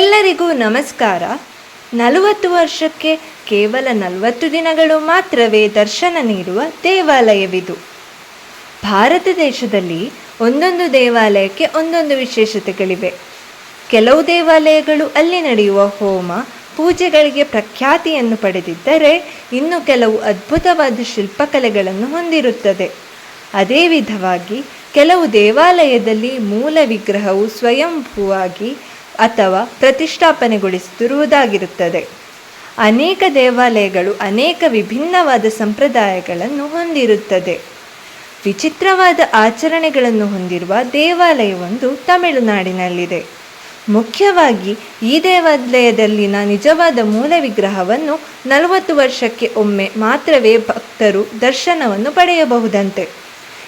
ಎಲ್ಲರಿಗೂ ನಮಸ್ಕಾರ. ನಲವತ್ತು ವರ್ಷಕ್ಕೆ ಕೇವಲ ನಲವತ್ತು ದಿನಗಳು ಮಾತ್ರವೇ ದರ್ಶನ ನೀಡುವ ದೇವಾಲಯವಿದು. ಭಾರತ ದೇಶದಲ್ಲಿ ಒಂದೊಂದು ದೇವಾಲಯಕ್ಕೆ ಒಂದೊಂದು ವಿಶೇಷತೆಗಳಿವೆ. ಕೆಲವು ದೇವಾಲಯಗಳು ಅಲ್ಲಿ ನಡೆಯುವ ಹೋಮ, ಪೂಜೆಗಳಿಗೆ ಪ್ರಖ್ಯಾತಿಯನ್ನು ಪಡೆದಿದ್ದರೆ ಇನ್ನು ಕೆಲವು ಅದ್ಭುತವಾದ ಶಿಲ್ಪಕಲೆಗಳನ್ನು ಹೊಂದಿರುತ್ತದೆ. ಅದೇ ವಿಧವಾಗಿ ಕೆಲವು ದೇವಾಲಯದಲ್ಲಿ ಮೂಲ ವಿಗ್ರಹವು ಸ್ವಯಂಭೂವಾಗಿ ಅಥವಾ ಪ್ರತಿಷ್ಠಾಪನೆಗೊಳಿಸುತ್ತಿರುವುದಾಗಿರುತ್ತದೆ ಅನೇಕ ದೇವಾಲಯಗಳು ಅನೇಕ ವಿಭಿನ್ನವಾದ ಸಂಪ್ರದಾಯಗಳನ್ನು ಹೊಂದಿರುತ್ತದೆ. ವಿಚಿತ್ರವಾದ ಆಚರಣೆಗಳನ್ನು ಹೊಂದಿರುವ ದೇವಾಲಯವೊಂದು ತಮಿಳುನಾಡಿನಲ್ಲಿದೆ. ಮುಖ್ಯವಾಗಿ ಈ ದೇವಾಲಯದಲ್ಲಿನ ನಿಜವಾದ ಮೂಲ ವಿಗ್ರಹವನ್ನು ನಲವತ್ತು ವರ್ಷಕ್ಕೆ ಒಮ್ಮೆ ಮಾತ್ರವೇ ಭಕ್ತರು ದರ್ಶನವನ್ನು ಪಡೆಯಬಹುದಂತೆ.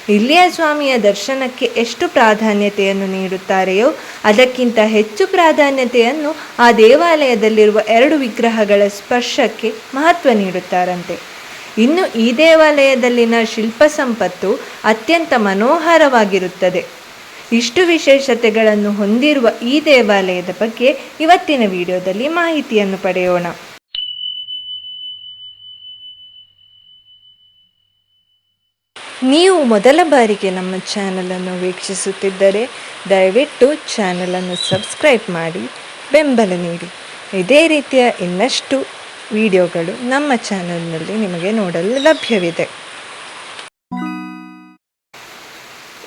ಇಲ್ಲಿಯ ಸ್ವಾಮಿಯ ದರ್ಶನಕ್ಕೆ ಎಷ್ಟು ಪ್ರಾಧಾನ್ಯತೆಯನ್ನು ನೀಡುತ್ತಾರೆಯೋ, ಅದಕ್ಕಿಂತ ಹೆಚ್ಚು ಪ್ರಾಧಾನ್ಯತೆಯನ್ನು ಆ ದೇವಾಲಯದಲ್ಲಿರುವ ಎರಡು ವಿಗ್ರಹಗಳ ಸ್ಪರ್ಶಕ್ಕೆ ಮಹತ್ವ ನೀಡುತ್ತಾರಂತೆ. ಇನ್ನು ಈ ದೇವಾಲಯದಲ್ಲಿನ ಶಿಲ್ಪ ಸಂಪತ್ತು ಅತ್ಯಂತ ಮನೋಹರವಾಗಿರುತ್ತದೆ. ಇಷ್ಟು ವಿಶೇಷತೆಗಳನ್ನು ಹೊಂದಿರುವ ಈ ದೇವಾಲಯದ ಬಗ್ಗೆ ಇವತ್ತಿನ ವಿಡಿಯೋದಲ್ಲಿ ಮಾಹಿತಿಯನ್ನು ಪಡೆಯೋಣ. ನೀವು ಮೊದಲ ಬಾರಿಗೆ ನಮ್ಮ ಚಾನಲನ್ನು ವೀಕ್ಷಿಸುತ್ತಿದ್ದರೆ ದಯವಿಟ್ಟು ಚಾನಲನ್ನು ಸಬ್ಸ್ಕ್ರೈಬ್ ಮಾಡಿ ಬೆಂಬಲ ನೀಡಿ. ಇದೇ ರೀತಿಯ ಇನ್ನಷ್ಟು ವಿಡಿಯೋಗಳು ನಮ್ಮ ಚಾನಲ್ನಲ್ಲಿ ನಿಮಗೆ ನೋಡಲು ಲಭ್ಯವಿದೆ.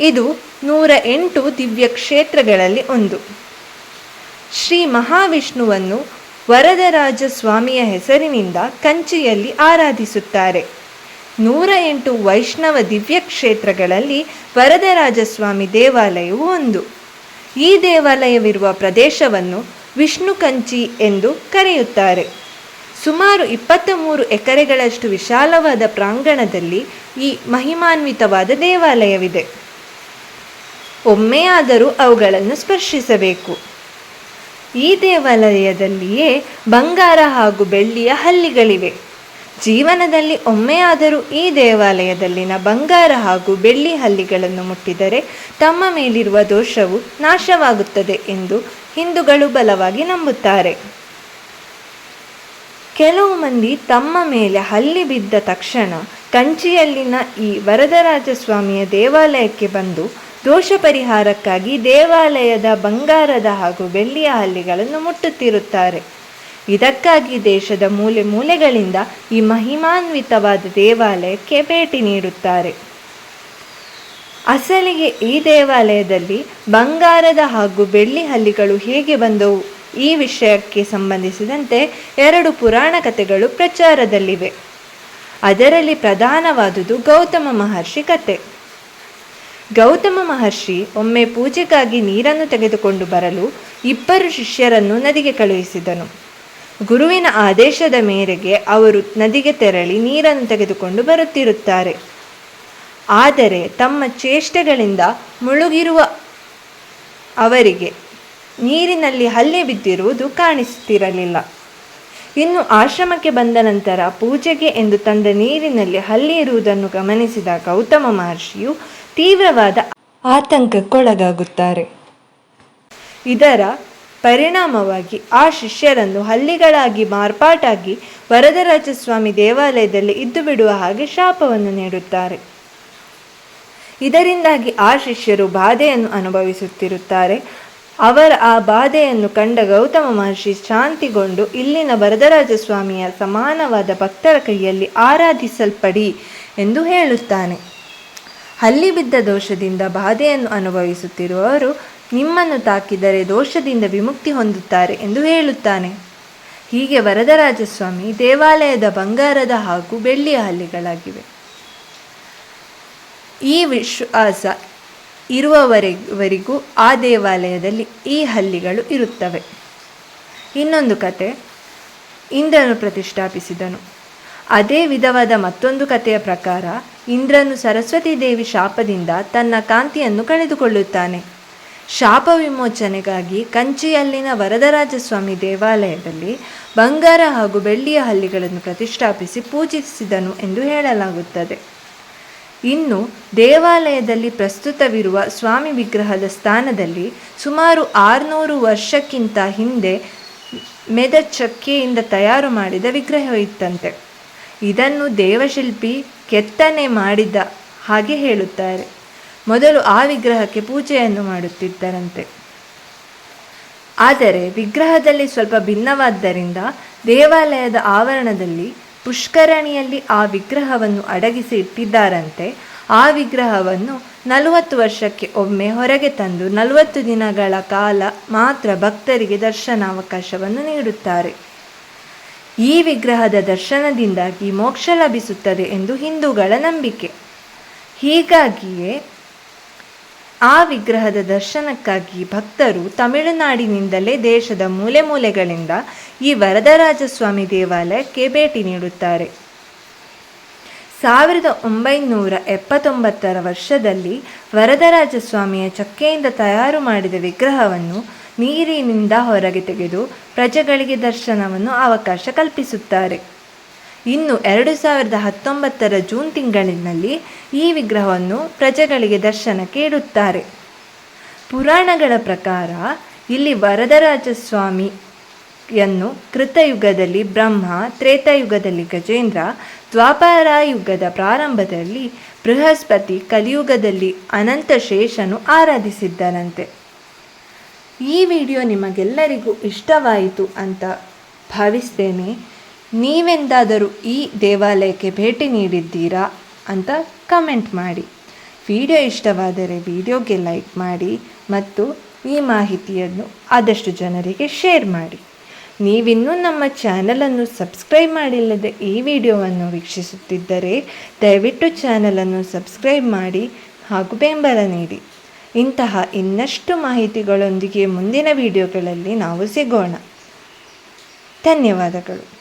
ಇದು ನೂರ ಎಂಟು ದಿವ್ಯ ಕ್ಷೇತ್ರಗಳಲ್ಲಿ ಒಂದು. ಶ್ರೀ ಮಹಾವಿಷ್ಣುವನ್ನು ವರದರಾಜ ಸ್ವಾಮಿಯ ಹೆಸರಿನಿಂದ ಕಂಚಿಯಲ್ಲಿ ಆರಾಧಿಸುತ್ತಾರೆ. ನೂರ ಎಂಟು ವೈಷ್ಣವ ದಿವ್ಯ ಕ್ಷೇತ್ರಗಳಲ್ಲಿ ವರದರಾಜಸ್ವಾಮಿ ದೇವಾಲಯವು ಒಂದು. ಈ ದೇವಾಲಯವಿರುವ ಪ್ರದೇಶವನ್ನು ವಿಷ್ಣು ಕಂಚಿ ಎಂದು ಕರೆಯುತ್ತಾರೆ. ಸುಮಾರು ಇಪ್ಪತ್ತ ಮೂರು ಎಕರೆಗಳಷ್ಟು ವಿಶಾಲವಾದ ಪ್ರಾಂಗಣದಲ್ಲಿ ಈ ಮಹಿಮಾನ್ವಿತವಾದ ದೇವಾಲಯವಿದೆ. ಒಮ್ಮೆಯಾದರೂ ಅವುಗಳನ್ನು ಸ್ಪರ್ಶಿಸಬೇಕು. ಈ ದೇವಾಲಯದಲ್ಲಿಯೇ ಬಂಗಾರ ಹಾಗೂ ಬೆಳ್ಳಿಯ ಹಲ್ಲಿಗಳಿವೆ. ಜೀವನದಲ್ಲಿ ಒಮ್ಮೆಯಾದರೂ ಈ ದೇವಾಲಯದಲ್ಲಿನ ಬಂಗಾರ ಹಾಗೂ ಬೆಳ್ಳಿ ಹಲ್ಲಿಗಳನ್ನು ಮುಟ್ಟಿದರೆ ತಮ್ಮ ಮೇಲಿರುವ ದೋಷವು ನಾಶವಾಗುತ್ತದೆ ಎಂದು ಹಿಂದೂಗಳು ಬಲವಾಗಿ ನಂಬುತ್ತಾರೆ. ಕೆಲವು ಮಂದಿ ತಮ್ಮ ಮೇಲೆ ಹಲ್ಲಿ ಬಿದ್ದ ತಕ್ಷಣ ಕಂಚಿಯಲ್ಲಿನ ಈ ವರದರಾಜ ಸ್ವಾಮಿಯ ದೇವಾಲಯಕ್ಕೆ ಬಂದು ದೋಷ ಪರಿಹಾರಕ್ಕಾಗಿ ದೇವಾಲಯದ ಬಂಗಾರದ ಹಾಗೂ ಬೆಳ್ಳಿಯ ಹಲ್ಲಿಗಳನ್ನು ಮುಟ್ಟುತ್ತಿರುತ್ತಾರೆ. ಇದಕ್ಕಾಗಿ ದೇಶದ ಮೂಲೆ ಮೂಲೆಗಳಿಂದ ಈ ಮಹಿಮಾನ್ವಿತವಾದ ದೇವಾಲಯಕ್ಕೆ ಭೇಟಿ ನೀಡುತ್ತಾರೆ. ಅಸಲಿಗೆ ಈ ದೇವಾಲಯದಲ್ಲಿ ಬಂಗಾರದ ಹಾಗೂ ಬೆಳ್ಳಿ ಹಲ್ಲಿಗಳು ಹೇಗೆ ಬಂದವು? ಈ ವಿಷಯಕ್ಕೆ ಸಂಬಂಧಿಸಿದಂತೆ ಎರಡು ಪುರಾಣ ಕಥೆಗಳು ಪ್ರಚಾರದಲ್ಲಿವೆ. ಅದರಲ್ಲಿ ಪ್ರಧಾನವಾದುದು ಗೌತಮ ಮಹರ್ಷಿ ಕತೆ ಗೌತಮ ಮಹರ್ಷಿ ಒಮ್ಮೆ ಪೂಜೆಗಾಗಿ ನೀರನ್ನು ತೆಗೆದುಕೊಂಡು ಬರಲು ಇಬ್ಬರು ಶಿಷ್ಯರನ್ನು ನದಿಗೆ ಕಳುಹಿಸಿದನು. ಗುರುವಿನ ಆದೇಶದ ಮೇರೆಗೆ ಅವರು ನದಿಗೆ ತೆರಳಿ ನೀರನ್ನು ತೆಗೆದುಕೊಂಡು ಬರುತ್ತಿರುತ್ತಾರೆ. ಆದರೆ ತಮ್ಮ ಚೇಷ್ಟೆಗಳಿಂದ ಮುಳುಗಿರುವ ಅವರಿಗೆ ನೀರಿನಲ್ಲಿ ಹಲ್ಲೆ ಬಿದ್ದಿರುವುದು ಕಾಣಿಸುತ್ತಿರಲಿಲ್ಲ. ಇನ್ನು ಆಶ್ರಮಕ್ಕೆ ಬಂದ ನಂತರ ಪೂಜೆಗೆ ಎಂದು ತಂದ ನೀರಿನಲ್ಲಿ ಹಲ್ಲಿ ಇರುವುದನ್ನು ಗಮನಿಸಿದ ಗೌತಮ ಮಹರ್ಷಿಯು ತೀವ್ರವಾದ ಆತಂಕಕ್ಕೊಳಗಾಗುತ್ತಾರೆ. ಇದರ ಪರಿಣಾಮವಾಗಿ ಆ ಶಿಷ್ಯರನ್ನು ಹಲ್ಲಿಗಳಾಗಿ ಮಾರ್ಪಾಟಾಗಿ ವರದರಾಜಸ್ವಾಮಿ ದೇವಾಲಯದಲ್ಲಿ ಇದ್ದು ಬಿಡುವ ಹಾಗೆ ಶಾಪವನ್ನು ನೀಡುತ್ತಾರೆ. ಇದರಿಂದಾಗಿ ಆ ಶಿಷ್ಯರು ಬಾಧೆಯನ್ನು ಅನುಭವಿಸುತ್ತಿರುತ್ತಾರೆ. ಅವರ ಆ ಬಾಧೆಯನ್ನು ಕಂಡ ಗೌತಮ ಮಹರ್ಷಿ ಶಾಂತಿಗೊಂಡು ಇಲ್ಲಿನ ವರದರಾಜ ಸ್ವಾಮಿಯ ಸಮಾನವಾದ ಭಕ್ತರ ಕೈಯಲ್ಲಿ ಆರಾಧಿಸಲ್ಪಡಿ ಎಂದು ಹೇಳುತ್ತಾನೆ. ಹಲ್ಲಿ ಬಿದ್ದ ದೋಷದಿಂದ ಬಾಧೆಯನ್ನು ಅನುಭವಿಸುತ್ತಿರುವವರು ನಿಮ್ಮನ್ನು ತಾಕಿದರೆ ದೋಷದಿಂದ ವಿಮುಕ್ತಿ ಹೊಂದುತ್ತಾರೆ ಎಂದು ಹೇಳುತ್ತಾನೆ. ಹೀಗೆ ವರದರಾಜಸ್ವಾಮಿ ದೇವಾಲಯದ ಬಂಗಾರದ ಹಾಗೂ ಬೆಳ್ಳಿಯ ಹಲ್ಲಿಗಳಾಗಿವೆ. ಈ ವಿಶ್ವಾಸ ಇರುವವರೆವರೆಗೂ ಆ ದೇವಾಲಯದಲ್ಲಿ ಈ ಹಲ್ಲಿಗಳು ಇರುತ್ತವೆ. ಇನ್ನೊಂದು ಕತೆ, ಇಂದ್ರನು ಪ್ರತಿಷ್ಠಾಪಿಸಿದನು. ಅದೇ ವಿಧವಾದ ಮತ್ತೊಂದು ಕಥೆಯ ಪ್ರಕಾರ ಇಂದ್ರನು ಸರಸ್ವತಿ ದೇವಿ ಶಾಪದಿಂದ ತನ್ನ ಕಾಂತಿಯನ್ನು ಕಳೆದುಕೊಳ್ಳುತ್ತಾನೆ. ಶಾಪ ವಿಮೋಚನೆಗಾಗಿ ಕಂಚಿಯಲ್ಲಿನ ವರದರಾಜ ಸ್ವಾಮಿ ದೇವಾಲಯದಲ್ಲಿ ಬಂಗಾರ ಹಾಗೂ ಬೆಳ್ಳಿಯ ಹಲ್ಲಿಗಳನ್ನು ಪ್ರತಿಷ್ಠಾಪಿಸಿ ಪೂಜಿಸಿದನು ಎಂದು ಹೇಳಲಾಗುತ್ತದೆ. ಇನ್ನು ದೇವಾಲಯದಲ್ಲಿ ಪ್ರಸ್ತುತವಿರುವ ಸ್ವಾಮಿ ವಿಗ್ರಹದ ಸ್ಥಾನದಲ್ಲಿ ಸುಮಾರು ಆರುನೂರು ವರ್ಷಕ್ಕಿಂತ ಹಿಂದೆ ಮೆದ ಚಕ್ಕೆಯಿಂದ ತಯಾರು ಮಾಡಿದ ವಿಗ್ರಹವಿತ್ತಂತೆ ಇದನ್ನು ದೇವಶಿಲ್ಪಿ ಕೆತ್ತನೆ ಮಾಡಿದ ಹಾಗೆ ಹೇಳುತ್ತಾರೆ. ಮೊದಲು ಆ ವಿಗ್ರಹಕ್ಕೆ ಪೂಜೆಯನ್ನು ಮಾಡುತ್ತಿದ್ದರಂತೆ. ಆದರೆ ವಿಗ್ರಹದಲ್ಲಿ ಸ್ವಲ್ಪ ಭಿನ್ನವಾದ್ದರಿಂದ ದೇವಾಲಯದ ಆವರಣದಲ್ಲಿ ಪುಷ್ಕರಣಿಯಲ್ಲಿ ಆ ವಿಗ್ರಹವನ್ನು ಅಡಗಿಸಿ ಇಟ್ಟಿದ್ದಾರಂತೆ. ಆ ವಿಗ್ರಹವನ್ನು ನಲವತ್ತು ವರ್ಷಕ್ಕೆ ಒಮ್ಮೆ ಹೊರಗೆ ತಂದು ನಲವತ್ತು ದಿನಗಳ ಕಾಲ ಮಾತ್ರ ಭಕ್ತರಿಗೆ ದರ್ಶನಾವಕಾಶವನ್ನು ನೀಡುತ್ತಾರೆ. ಈ ವಿಗ್ರಹದ ದರ್ಶನದಿಂದಾಗಿ ಮೋಕ್ಷ ಲಭಿಸುತ್ತದೆ ಎಂದು ಹಿಂದೂಗಳ ನಂಬಿಕೆ. ಹೀಗಾಗಿಯೇ ಆ ವಿಗ್ರಹದ ದರ್ಶನಕ್ಕಾಗಿ ಭಕ್ತರು ತಮಿಳುನಾಡಿನಿಂದಲೇ ದೇಶದ ಮೂಲೆ ಮೂಲೆಗಳಿಂದ ಈ ವರದರಾಜಸ್ವಾಮಿ ದೇವಾಲಯಕ್ಕೆ ಭೇಟಿ ನೀಡುತ್ತಾರೆ. ಸಾವಿರದ ಒಂಬೈನೂರ ಎಪ್ಪತ್ತೊಂಬತ್ತರ ವರ್ಷದಲ್ಲಿ ವರದರಾಜಸ್ವಾಮಿಯ ಚಕ್ಕೆಯಿಂದ ತಯಾರು ಮಾಡಿದ ವಿಗ್ರಹವನ್ನು ನೀರಿನಿಂದ ಹೊರಗೆ ತೆಗೆದು ಪ್ರಜೆಗಳಿಗೆ ದರ್ಶನವನ್ನು ಅವಕಾಶ ಕಲ್ಪಿಸುತ್ತಾರೆ. ಇನ್ನು ಎರಡು ಸಾವಿರದ ಹತ್ತೊಂಬತ್ತರ ಜೂನ್ ತಿಂಗಳಿನಲ್ಲಿ ಈ ವಿಗ್ರಹವನ್ನು ಪ್ರಜೆಗಳಿಗೆ ದರ್ಶನಕ್ಕೆ ಇಡುತ್ತಾರೆ. ಪುರಾಣಗಳ ಪ್ರಕಾರ ಇಲ್ಲಿ ವರದರಾಜಸ್ವಾಮಿಯನ್ನು ಕೃತಯುಗದಲ್ಲಿ ಬ್ರಹ್ಮ, ತ್ರೇತಾಯುಗದಲ್ಲಿ ಗಜೇಂದ್ರ, ದ್ವಾಪರಾಯುಗದ ಪ್ರಾರಂಭದಲ್ಲಿ ಬೃಹಸ್ಪತಿ, ಕಲಿಯುಗದಲ್ಲಿ ಅನಂತ ಶೇಷನು ಆರಾಧಿಸಿದ್ದನಂತೆ. ಈ ವಿಡಿಯೋ ನಿಮಗೆಲ್ಲರಿಗೂ ಇಷ್ಟವಾಯಿತು ಅಂತ ಭಾವಿಸ್ತೇನೆ. ನೀವೆಂದಾದರೂ ಈ ದೇವಾಲಯಕ್ಕೆ ಭೇಟಿ ನೀಡಿದ್ದೀರಾ ಅಂತ ಕಮೆಂಟ್ ಮಾಡಿ. ವಿಡಿಯೋ ಇಷ್ಟವಾದರೆ ವಿಡಿಯೋಗೆ ಲೈಕ್ ಮಾಡಿ ಮತ್ತು ಈ ಮಾಹಿತಿಯನ್ನು ಆದಷ್ಟು ಜನರಿಗೆ ಶೇರ್ ಮಾಡಿ. ನೀವಿನ್ನೂ ನಮ್ಮ ಚಾನಲನ್ನು ಸಬ್ಸ್ಕ್ರೈಬ್ ಮಾಡಿಲ್ಲದೆ ಈ ವಿಡಿಯೋವನ್ನು ವೀಕ್ಷಿಸುತ್ತಿದ್ದರೆ ದಯವಿಟ್ಟು ಚಾನಲನ್ನು ಸಬ್ಸ್ಕ್ರೈಬ್ ಮಾಡಿ ಹಾಗೂ ಬೆಂಬಲ ನೀಡಿ. ಇಂತಹ ಇನ್ನಷ್ಟು ಮಾಹಿತಿಗಳೊಂದಿಗೆ ಮುಂದಿನ ವಿಡಿಯೋಗಳಲ್ಲಿ ನಾವು ಸಿಗೋಣ. ಧನ್ಯವಾದಗಳು.